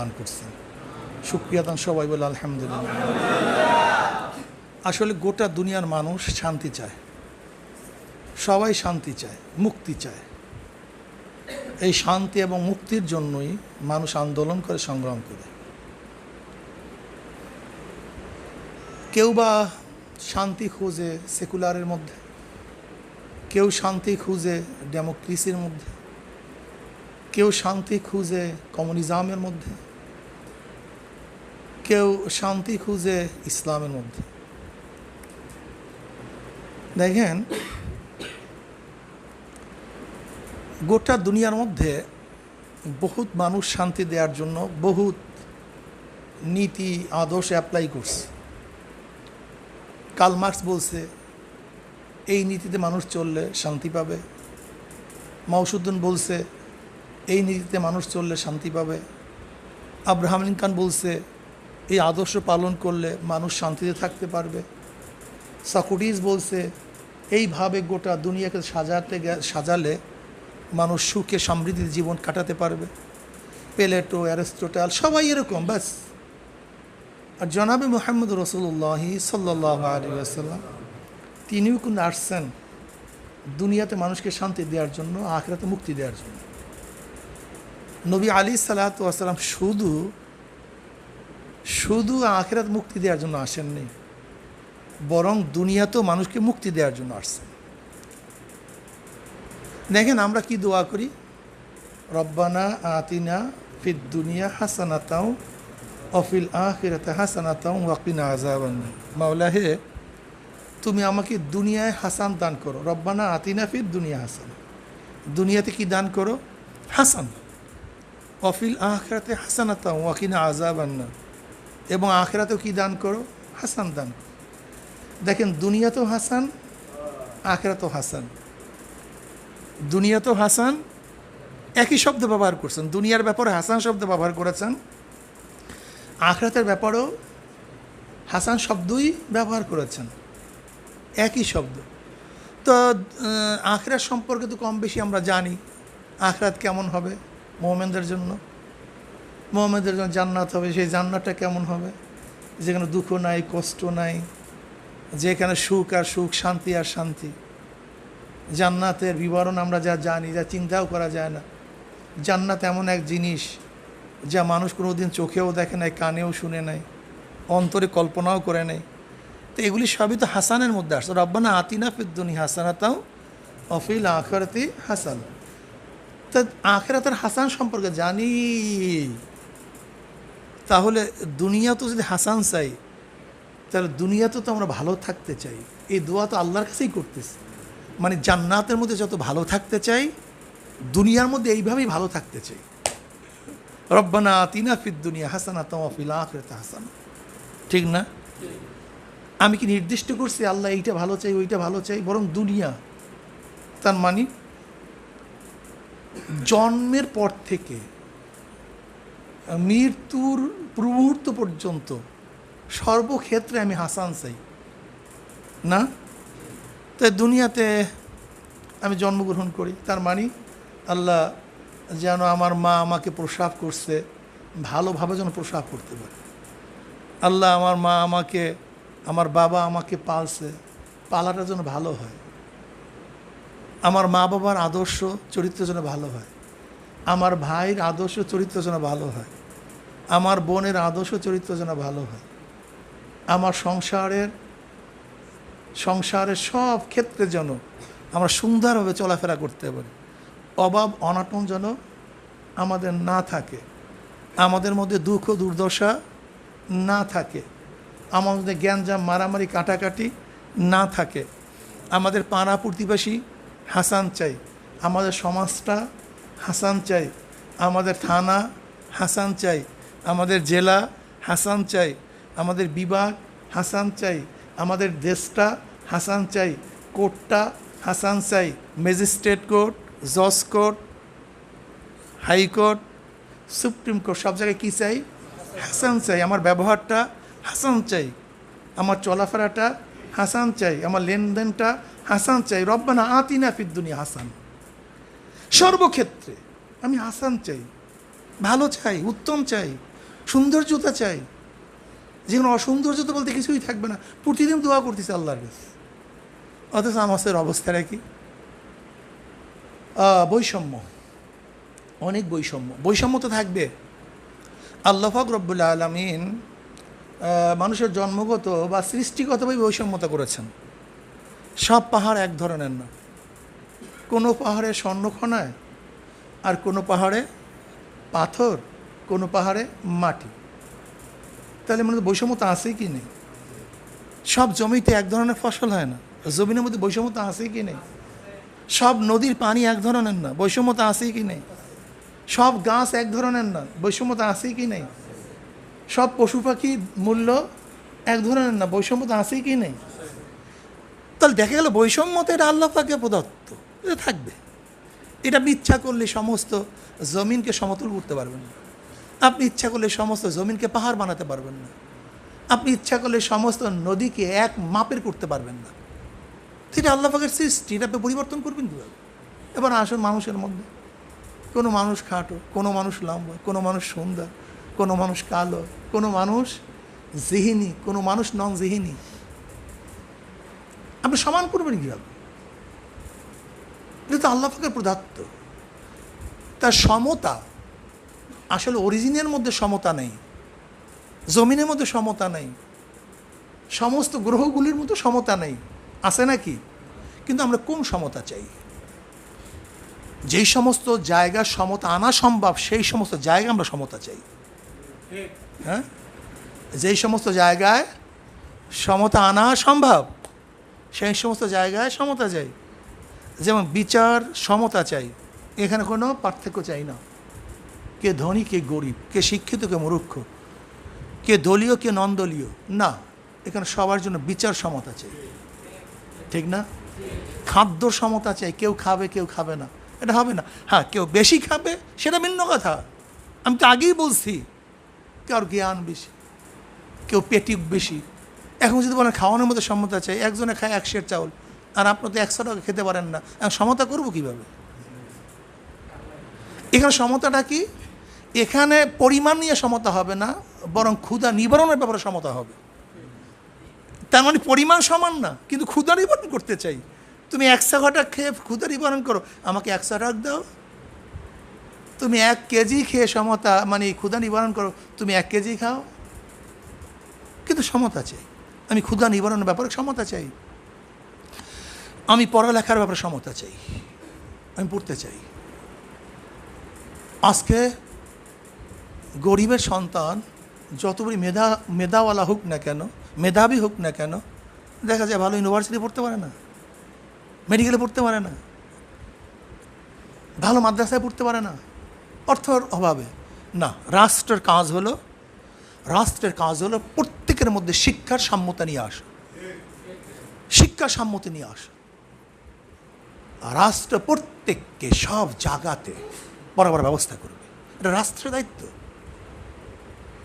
দান করছেন সুক্রিয়া দান সবাই বলে আলহামদুলিল্লাহ। আসলে গোটা দুনিয়ার মানুষ শান্তি চায়। সবাই শান্তি চায়, মুক্তি চায়। এই শান্তি এবং মুক্তির জন্যই মানুষ আন্দোলন করে, সংগ্রাম করে। কেউ বা শান্তি খুঁজে সেকুলারের মধ্যে, কেউ শান্তি খুঁজে ডেমোক্রেসির মধ্যে, কেউ শান্তি খুঁজে কমিউনিজমের মধ্যে কেউ শান্তি খুঁজে ইসলামের মধ্যে। দেখেন, গোটা দুনিয়ার মধ্যে বহুত মানুষ শান্তি দেওয়ার জন্য বহুত নীতি, আদর্শ অ্যাপ্লাই করছে। কার্ল মার্কস বলছে, এই নীতিতে মানুষ চললে শান্তি পাবে। মাউসুদ্দিন বলছে, এই নীতিতে মানুষ চললে শান্তি পাবে। আব্রাহাম লিঙ্কান বলছে এই আদর্শ পালন করলে মানুষ শান্তিতে থাকতে পারবে। সক্রেটিস বলছে, এইভাবে গোটা দুনিয়াকে সাজাতে সাজালে মানুষ সুখে সমৃদ্ধির জীবন কাটাতে পারবে। পেলেটো, অ্যারিস্টোটাল, সবাই এরকম, ব্যাস। আর জনাবে মোহাম্মদ রসুল্লাহি সাল্লাহ তিনিও কিন্তু আসছেন দুনিয়াতে মানুষকে শান্তি দেওয়ার জন্য, আখরাতে মুক্তি দেওয়ার জন্য। নবী আলী সালাতাম শুধু শুধু আখেরাত মুক্তি দেওয়ার জন্য আসেননি, বরং দুনিয়াতেও মানুষকে মুক্তি দেওয়ার জন্য আসছেন। দেখেন আমরা কি দোয়া করি? রব্বানা আতিনা ফিদ দুনিয়া হাসানাতাও অফিল আখিরাতে হাসানাতাও ওয়াকিনা আজাবান মাওলা হে, তুমি আমাকে দুনিয়ায় হাসান দান করো। রব্বানা আতিনা ফিদ দুনিয়া হাসান। দুনিয়াতে কি দান করো? হাসান। অফিল আখরাতে হাসানাতাও ওয়াকিনা আজাবান এবং আখরাতেও কি দান করো? হাসান দান। দেখেন, দুনিয়াতেও হাসান, আখরাতেও হাসান। দুনিয়াতেও হাসান, একই শব্দ ব্যবহার করছেন। দুনিয়ার ব্যাপারে হাসান শব্দ ব্যবহার করেছেন। আখরাতের ব্যাপারেও হাসান শব্দই ব্যবহার করেছেন। একই শব্দ। তো আখরাত সম্পর্কে তো কম বেশি আমরা জানি। আখরাত কেমন হবে মোহামেনদের জন্য? মোহামেনদের জন্য জান্নাত হবে, সেই জান্নাতটা কেমন হবে? যেখানে দুঃখ নাই, কষ্ট নাই, যেখানে সুখ আর সুখ, শান্তি আর শান্তি। জান্নাতের বিবরণ আমরা যা জানি, যা চিন্তাও করা যায় না। জান্নাত এমন এক জিনিস, যা মানুষ কোনো দিন চোখেও দেখে নাই, কানেও শুনে নাই, অন্তরে কল্পনাও করে নেই। তো এগুলি সবই তো হাসানের মধ্যে আসছে। রব্বানা আতিনা ফিদ্দুনি হাসানাতাও অফিল আখরাতি হাসান। তা আখেরাতের হাসান সম্পর্কে জানি। তাহলে দুনিয়া তো যদি হাসান চাই, তাহলে দুনিয়াতে তো আমরা ভালো থাকতে চাই। এই দোয়া তো আল্লাহর কাছেই করতেছি। মানে জান্নাতের মধ্যে যত ভালো থাকতে চাই, দুনিয়ার মধ্যে এইভাবেই ভালো থাকতে চাই। রব্বানা আতিনা ফিদ দুনিয়া হাসানা তমাফিল আখরাতে হাসানা। ঠিক না? আমি কি নির্দিষ্ট করছি আল্লাহ এইটা ভালো চাই, ওইটা ভালো চাই? বরং দুনিয়া, তার মানে জন্মের পর থেকে মৃত্যুর মুহূর্ত পর্যন্ত সর্বক্ষেত্রে আমি হাসান চাই। না? তাই দুনিয়াতে আমি জন্মগ্রহণ করি। তার মানে আল্লাহ যেন আমার মা আমাকে প্রসাব করছে, ভালোভাবে যেন প্রসাব করতে পারে। আল্লাহ আমার মা আমাকে, আমার বাবা আমাকে পালছে, পালাটা যেন ভালো হয়। আমার মা বাবার আদর্শ চরিত্র যেন ভালো হয়। আমার ভাইয়ের আদর্শ চরিত্র যেন ভালো হয়। আমার বোনের আদর্শ চরিত্র যেন ভালো হয়। আমার সংসারের সংসারের সব ক্ষেত্রে যেন আমরা সুন্দরভাবে চলাফেরা করতে পারি। অভাব, অনাটন যেন আমাদের না থাকে। আমাদের মধ্যে দুঃখ, দুর্দশা না থাকে। আমার মধ্যে জ্ঞানজাম মারামারি, কাটাকাটি না থাকে। আমাদের পাড়া প্রতিবেশী হাসান চাই। আমাদের সমাজটা হাসান চাই। আমাদের থানা হাসান চাই। আমাদের জেলা হাসান চাই, আমাদের বিভাগ হাসান চাই, আমাদের দেশটা হাসান চাই, কোর্টটা হাসান চাই, ম্যাজিস্ট্রেট কোর্ট, জজ court high court supreme court, সব জায়গায় কী চাই? হাসান চাই, আমার ব্যবহারটা হাসান চাই, আমার চলাফেরাটা হাসান চাই, আমার লেনদেনটা হাসান চাই, রব্বানা আতিনা ফিদ্দুনি হাসান। সর্বক্ষেত্রে আমি হাসান চাই, ভালো চাই, উত্তম চাই সৌন্দর্যতা চাই। যেখানে অসৌন্দর্যতা বলতে কিছুই থাকবে না। প্রতিদিন দোয়া করতেছে আল্লাহর কাছে। অথচ আমাদের অবস্থাটা কি? আহ, বৈষম্য। অনেক বৈষম্য। বৈষম্য তো থাকবে। আল্লাহাক রব্বুল আলমিন মানুষের জন্মগত বা সৃষ্টিগতভাবে বৈষম্যতা করেছেন। সব পাহাড় এক ধরনের না। কোনো পাহাড়ে স্বর্ণখনায় আর কোনো পাহাড়ে পাথর কোনো পাহাড়ে, মাটি। তাহলে মনে হয় বৈষম্যতা আছেই কি নেই? সব জমিতে এক ধরনের ফসল হয় না। জমিনের মধ্যে বৈষম্যতা আছেই কি নেই? সব নদীর পানি এক ধরনের না। বৈষম্যতা আছেই কি নেই? সব গাছ এক ধরনের না। বৈষম্যতা আছেই কি নেই? সব পশু পাখির মূল্য এক ধরনের না। বৈষম্যতা আছেই কি নেই? তাহলে দেখা গেল বৈষম্যতা এটা আল্লাহ পাকে প্রদত্ত। এটা থাকবে। এটা ইচ্ছা করলে সমস্ত জমিনকে সমতল করতে পারবেন না। আপনি ইচ্ছা করলে সমস্ত জমিনকে পাহাড় বানাতে পারবেন না। আপনি ইচ্ছা করলে সমস্ত নদীকে এক মাপের করতে পারবেন না। এটা আল্লাহ পাকের সৃষ্টি, এটা পরিবর্তন করবেন কীভাবে? এবার আসুন মানুষের মধ্যে। কোনো মানুষ খাটো, কোনো মানুষ লম্বা, কোনো মানুষ সুন্দর, কোনো মানুষ কালো, কোনো মানুষ জিহিনী, কোনো মানুষ নন জিহিনী আপনি সমান করবেন কীভাবে? এটা তো আল্লাহ পাকের প্রদত্ত। তার সমতা আসলে অরিজিনের মধ্যে সমতা নেই, জমিনের মধ্যে সমতা নেই, সমস্ত গ্রহগুলির মধ্যে সমতা নেই, আছে নাকি? কিন্তু আমরা কোন সমতা চাই? যেই সমস্ত জায়গার সমতা আনা সম্ভব, সেই সমস্ত জায়গা আমরা সমতা চাই। হ্যাঁ? যেই সমস্ত জায়গায় সমতা আনা সম্ভব, সেই সমস্ত জায়গায় সমতা চাই। যেমন বিচার, সমতা চাই। এখানে কোনো পার্থক্য চাই না। কে ধনী, কে গরিব, কে শিক্ষিত, কে মূর্খ, কে দলীয়, কে নন দলীয় না, এখানে সবার জন্য বিচার সমতা চাই। ঠিক না? খাদ্য সমতা চাই, কেউ খাবে কেউ খাবে না। এটা হবে না। হ্যাঁ কেউ বেশি খাবে, সেটা ভিন্ন কথা। আমি তো আগেই বলছি, কার জ্ঞান বেশি, কেউ পেটি বেশি। এখন যদি বলেন খাওয়ানোর মধ্যে সমতা চাই, একজনে খায় এক সের চাউল, আর আপনার তো একশো টাকা খেতে পারেন না, এখন সমতা করব কীভাবে? এখানে সমতাটা কি? এখানে পরিমাণ নিয়ে সমতা হবে না, বরং ক্ষুধা নিবারণের ব্যাপারে সমতা হবে। তার মানে পরিমাণ সমান না, কিন্তু ক্ষুধা নিবারণ করতে চাই। তুমি একশো ঘটা খেয়ে ক্ষুধা নিবারণ করো, আমাকে একশো টাক দাও। তুমি এক কেজি খেয়ে সমতা মানে ক্ষুধা নিবারণ করো, তুমি এক কেজি খাও। কিন্তু সমতা চাই। আমি ক্ষুধা নিবারণের ব্যাপারে সমতা চাই। আমি পড়ালেখার ব্যাপারে সমতা চাই। আমি পড়তে চাই। আজকে গরিবের সন্তান যতবড়ি মেধা, মেধাওয়ালা হোক না কেন, মেধাবী হোক না কেন, দেখা যায় ভালো ইউনিভার্সিটি পড়তে পারে না মেডিকেলে পড়তে পারে না, ভালো মাদ্রাসায় পড়তে পারে না, অর্থর অভাবে। না, রাষ্ট্রের কাজ হলো, রাষ্ট্রের কাজ হলো প্রত্যেকের মধ্যে শিক্ষার সাম্যতা নিয়ে আসা। শিক্ষার সাম্যতা নিয়ে আসা। রাষ্ট্র প্রত্যেককে সব জায়গাতে বরাবর ব্যবস্থা করবে। এটা রাষ্ট্রের দায়িত্ব।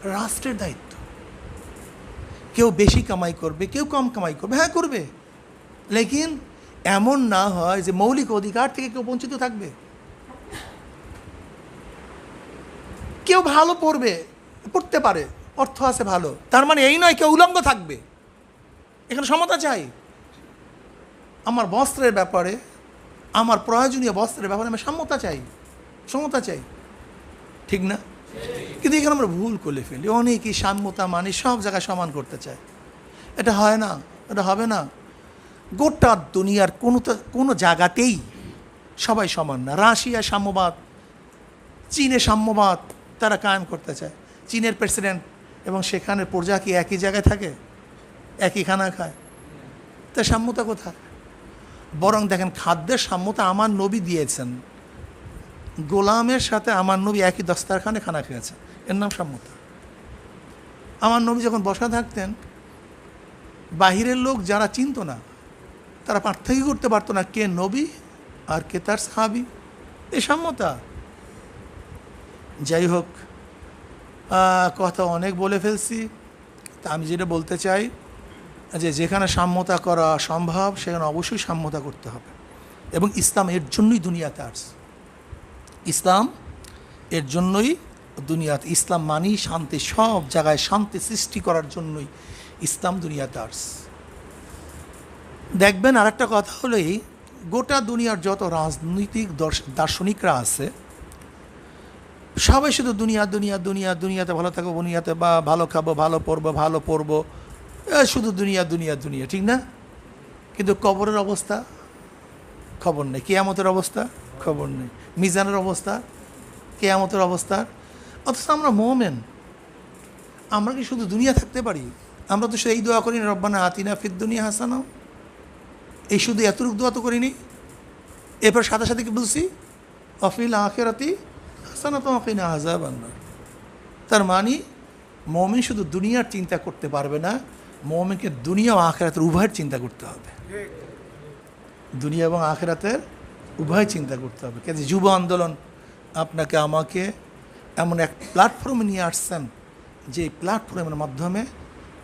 রাষ্ট্রের দায়িত্ব। কেউ বেশি কামাই করবে, কেউ কম কামাই করবে। হ্যাঁ করবে। লেকিন এমন না হয় যে মৌলিক অধিকার থেকে কেউ বঞ্চিত থাকবে। কেউ ভালো পড়বে, পড়তে পারে, অর্থ আছে ভালো। তার মানে এই নয় কেউ উলঙ্গ থাকবে। এখানে সমতা চাই। আমার বস্ত্রের ব্যাপারে, আমার প্রয়োজনীয় বস্ত্রের ব্যাপারে আমি সাম্যতা চাই, সমতা চাই। ঠিক না? কিন্তু এখানে আমরা ভুল করে ফেলি। অনেকেই সাম্যতা মানে সব জায়গায় সমান করতে চায়। এটা হয় না, এটা হবে না। গোটা দুনিয়ার কোনো কোনো জায়গাতেই সবাই সমান না। রাশিয়া সাম্যবাদ, চীনে সাম্যবাদ তারা কায়েম করতে চায়। চীনের প্রেসিডেন্ট এবং সেখানের প্রজা কি একই জায়গায় থাকে? একই খানা খায়? তা সাম্যতা কোথায়? বরং দেখেন, খাদ্যের সাম্যতা আমার নবী দিয়েছেন। গোলামের সাথে আমার নবী একই দস্তারখানে খানা খেয়েছেন এর নাম সাম্যতা আমার নবী যখন বসা থাকতেন, বাহিরের লোক যারা চিনত না, তারা পার্থক্য করতে পারতো না কে নবী আর কে তার সাহাবি। এ সাম্যতা যাই হোক কথা অনেক বলে ফেলছি। তা আমি যেটা বলতে চাই, যে যেখানে সাম্যতা করা সম্ভব, সেখানে অবশ্যই সাম্যতা করতে হবে। এবং ইসলাম এর জন্যই দুনিয়াতে আসছে। ইসলাম, এর জন্যই দুনিয়াতে ইসলাম মানি শান্তি, সব জায়গায় শান্তি সৃষ্টি করার জন্যই ইসলাম দুনিয়াতে আর্স দেখবেন আরেকটা কথা হলেই গোটা দুনিয়ার যত রাজনৈতিক দর্শ- দার্শনিকরা আছে, সবাই শুধু দুনিয়া দুনিয়া দুনিয়া, দুনিয়াতে ভালো থাকব, দুনিয়াতে বা ভালো খাব, ভালো পড়ব ভালো পড়ব শুধু দুনিয়া দুনিয়া দুনিয়া, ঠিক না? কিন্তু কবরের অবস্থা খবর নেই, কেয়ামতের অবস্থা খবর নেই। মিজানের অবস্থা কেয়ামতের অবস্থা। অথচ আমরা মোমেন। আমরা কি শুধু দুনিয়া থাকতে পারি? আমরা তো সেই দোয়া করি রব্বানা আতিনা ফিদ দুনিয়া হাসানাও। এই শুধু এতটুকু দোয়া তো করিনি। এরপর সাথে সাথে কি বলছি? অফিল আখেরাতি হাসানা তো অফিনা হাজাব তার মানে মমিন শুধু দুনিয়ার চিন্তা করতে পারবে না মমিনকে দুনিয়া ও আখেরাতের উভয়ের চিন্তা করতে হবে। দুনিয়া এবং আখেরাতের উভয় চিন্তা করতে হবে। কাজে যুব আন্দোলন আপনাকে আমাকে এমন এক প্ল্যাটফর্মে নিয়ে আসছেন যে প্ল্যাটফর্মের মাধ্যমে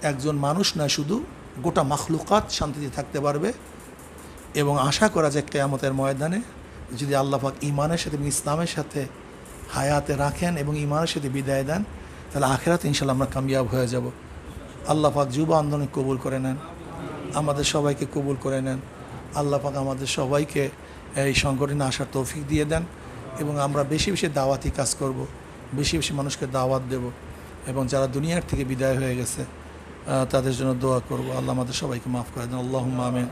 একজন মানুষ না শুধু গোটা মাখলুকাত শান্তিতে থাকতে পারবে এবং আশা করা যায় কেয়ামতের ময়দানে যদি আল্লাহ পাক ইমানের সাথে এবং ইসলামের সাথে হায়াতে রাখেন এবং ইমানের সাথে বিদায় দেন, তাহলে আখেরাতে ইনশাল্লাহ আমরা কামিয়াব হয়ে যাব। আল্লাহ পাক যুব আন্দোলন কবুল করে নেন, আমাদের সবাইকে কবুল করে নেন, আল্লাহ পাক আমাদের সবাইকে এই সংগঠনে আসার তৌফিক দিয়ে দেন এবং আমরা বেশি বেশি দাওয়াতি কাজ করব, বেশি বেশি মানুষকে দাওয়াত দেব এবং যারা দুনিয়ার থেকে বিদায় হয়ে গেছে তাদের জন্য দোয়া করব। আল্লাহ আমাদের সবাইকে মাফ করে দেন। আল্লাহ আমিন।